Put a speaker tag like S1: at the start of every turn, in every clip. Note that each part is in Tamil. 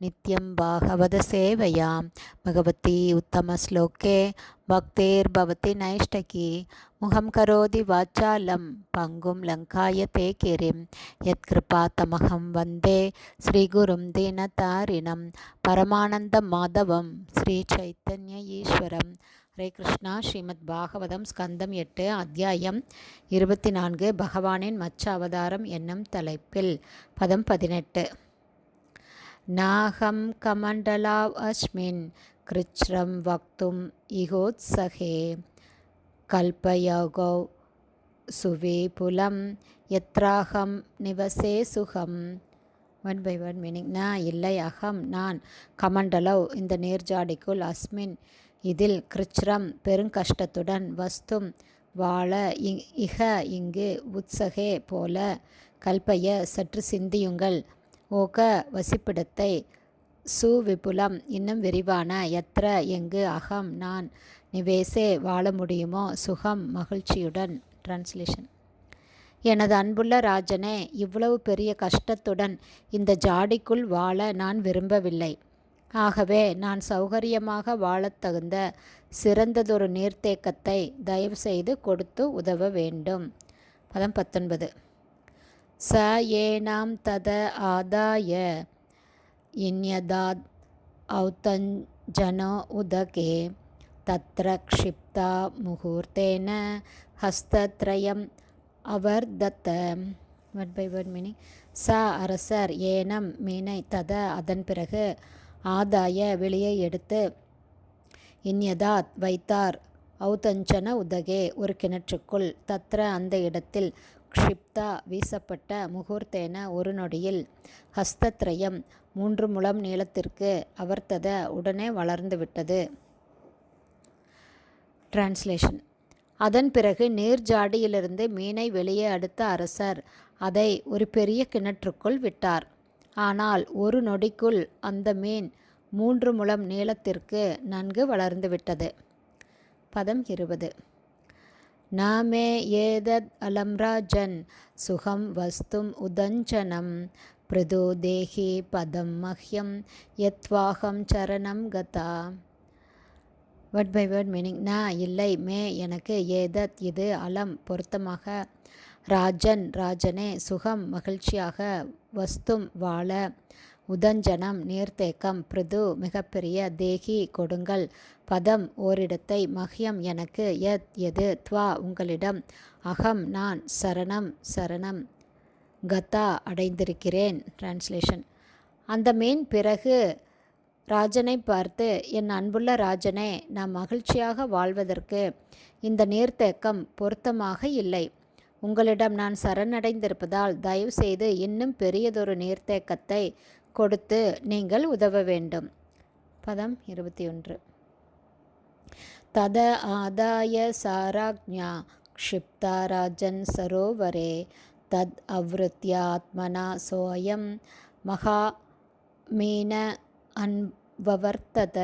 S1: நித்யம் பாகவத சேவையாம். பகவதி உத்தமஸ்லோகே பக்தேர்பவதி நைஷ்டகி. முகம் கரோதி வாச்சாலம். பங்கும் லங்காய தே கிரிம் யத்கிருபாத்தமகம் வந்தே. ஸ்ரீகுரும் தீனதாரிணம். பரமானந்த மாதவம். ஸ்ரீ சைத்தன்ய ஈஸ்வரம். ஹரே கிருஷ்ணா. ஸ்ரீமத் பாகவதம் ஸ்கந்தம் எட்டு அத்தியாயம் இருபத்தி நான்கு. பகவானின் மச்ச அவதாரம் என்னும் தலைப்பில். பதம் பதினெட்டு. நாகம் கமண்டலாவ் அஸ்மின் கிருச்ரம் வக்தும் இகோத்சகே கல்பயோகோ சுவிபுலம் எத்ராகம் நிவசே சுகம். ஒன் பை ஒன் மீனிங் நான் இல்லை அகம் நான். கமண்டலவ் இந்த நேர்ஜாடிக்குள் அஸ்மின். இதில் கிருச்ரம் பெருங்கஷ்டத்துடன் வஸ்தும் வாழ இக இங்கு உத்சகே போல. கல்பய சற்று சிந்தியுங்கள். ஓக வசிப்பிடத்தை சுவிபுலம் இன்னும் விரிவான எத்திர எங்கு அகம் நான் நிவேசே வாழ முடியுமோ? சுகம் மகிழ்ச்சியுடன். டிரான்ஸ்லேஷன் எனது அன்புள்ள ராஜனே இவ்வளவு பெரிய கஷ்டத்துடன் இந்த ஜாடிக்குள் வாழ நான் விரும்பவில்லை. ஆகவே நான் சௌகரியமாக வாழத் தகுந்த சிறந்ததொரு நீர்த்தேக்கத்தை தயவுசெய்து கொடுத்து உதவ வேண்டும். பதம் பத்தொன்பது. स येनां तद आदाय इन्यदाद् औतञ्जनो उदके तत्र क्षिप्ता मुहूर्तेन ஹஸ்தத்ரயம் அவர்தத்த ஒன் பை ஒன் மீனிங் ச அரசர் ஏனம் மீனை தத அதன் பிறகு ஆதாய வெளியே எடுத்து இன்யதாத் வைத்தார் ஔதஞ்சன உதகே ஒரு கிணற்றுக்குள் தத்ர அந்த இடத்தில் க்ஷிப்தா வீசப்பட்ட முகூர்த்தேன ஒரு நொடியில் ஹஸ்தத்ரயம் மூன்று முழம் நீளத்திற்கு அவர்த்தத உடனே வளர்ந்துவிட்டது டிரான்ஸ்லேஷன் அதன் பிறகு நீர் ஜாடியிலிருந்து மீனை வெளியே அடுத்த அரசர் அதை ஒரு பெரிய கிணற்றுக்குள் விட்டார். ஆனால் ஒரு நொடிக்குள் அந்த மீன் மூன்று முழம் நீளத்திற்கு நன்கு வளர்ந்துவிட்டது பதம் இருபது. நாமே ஏதத் அலம்ராஜன் சுகம் வஸ்தும் உதஞ்சனம். பிரதோ தேகி பதம் மஹ்யம் யத்வாகம் சரணம் கதா. வேர்ட் பை வேர்ட் மீனிங் நான் இல்லை மே எனக்கு ஏதத் இது அலம் பொருத்தமாக ராஜன் ராஜனே சுகம் மகிழ்ச்சியாக வஸ்தும் வாழ. உதஞ்சனம் நீர்த்தேக்கம் பிருது மிகப்பெரிய தேகி கொடுங்கள். பதம் ஓரிடத்தை மஹ்யம் எனக்கு. எத் எது? துவா உங்களிடம். அகம் நான். சரணம் சரணம். கதா அடைந்திருக்கிறேன். டிரான்ஸ்லேஷன் அந்த மீன் பிறகு ராஜனை பார்த்து என் அன்புள்ள ராஜனே நாம் மகிழ்ச்சியாக வாழ்வதற்கு இந்த நீர்த்தேக்கம் பொருத்தமாக இல்லை. உங்களிடம் நான் சரணடைந்திருப்பதால் தயவுசெய்து இன்னும் பெரியதொரு நீர்த்தேக்கத்தை கொடுத்து நீங்கள் உதவ வேண்டும். பதம் இருபத்தி ஒன்று. தத ஆதாய சாராஜ்ஞா க்ஷிப்தா ராஜன் சரோவரே தத் அவ்ருத்தியாத்மனா சோயம் மகா மீன அன்வவர்த்தத.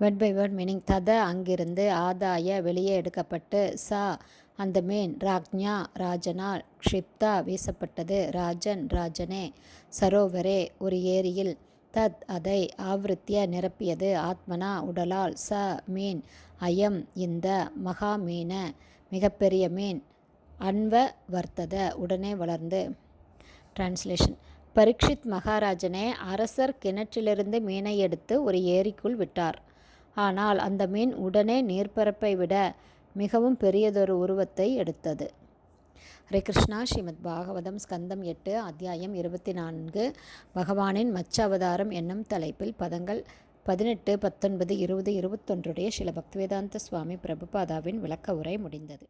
S1: வேர்ட் பை வேர்ட் மீனிங் தத அங்கிருந்து ஆதாய வெளியே எடுக்கப்பட்டு சா அந்த மீன் ராக்ஞா ராஜனால் க்ஷிப்தா வீசப்பட்டது. ராஜன் ராஜனே சரோவரே ஒரு ஏரியில் தத் அதை ஆவருத்திய நிரப்பியது. ஆத்மனா உடலால் ச மீன் அயம் இந்த மகா மீன மிகப்பெரிய மீன் அன்வ வர்த்தத உடனே வளர்ந்து. டிரான்ஸ்லேஷன் பரீட்சித் மகாராஜனே அரசர் கிணற்றிலிருந்து மீனை எடுத்து ஒரு ஏரிக்குள் விட்டார். ஆனால் அந்த மீன் உடனே நீர்ப்பரப்பை விட மிகவும் பெரியதொரு உருவத்தை எடுத்தது. ஹரே கிருஷ்ணா ஸ்ரீமத் பாகவதம் ஸ்கந்தம் எட்டு அத்தியாயம் இருபத்தி நான்கு பகவானின் மச்ச அவதாரம் என்னும் தலைப்பில் பதங்கள் பதினெட்டு பத்தொன்பது இருபது இருபத்தொன்றுடைய சில பக்திவேதாந்த சுவாமி பிரபுபாதாவின் விளக்க உரை முடிந்தது.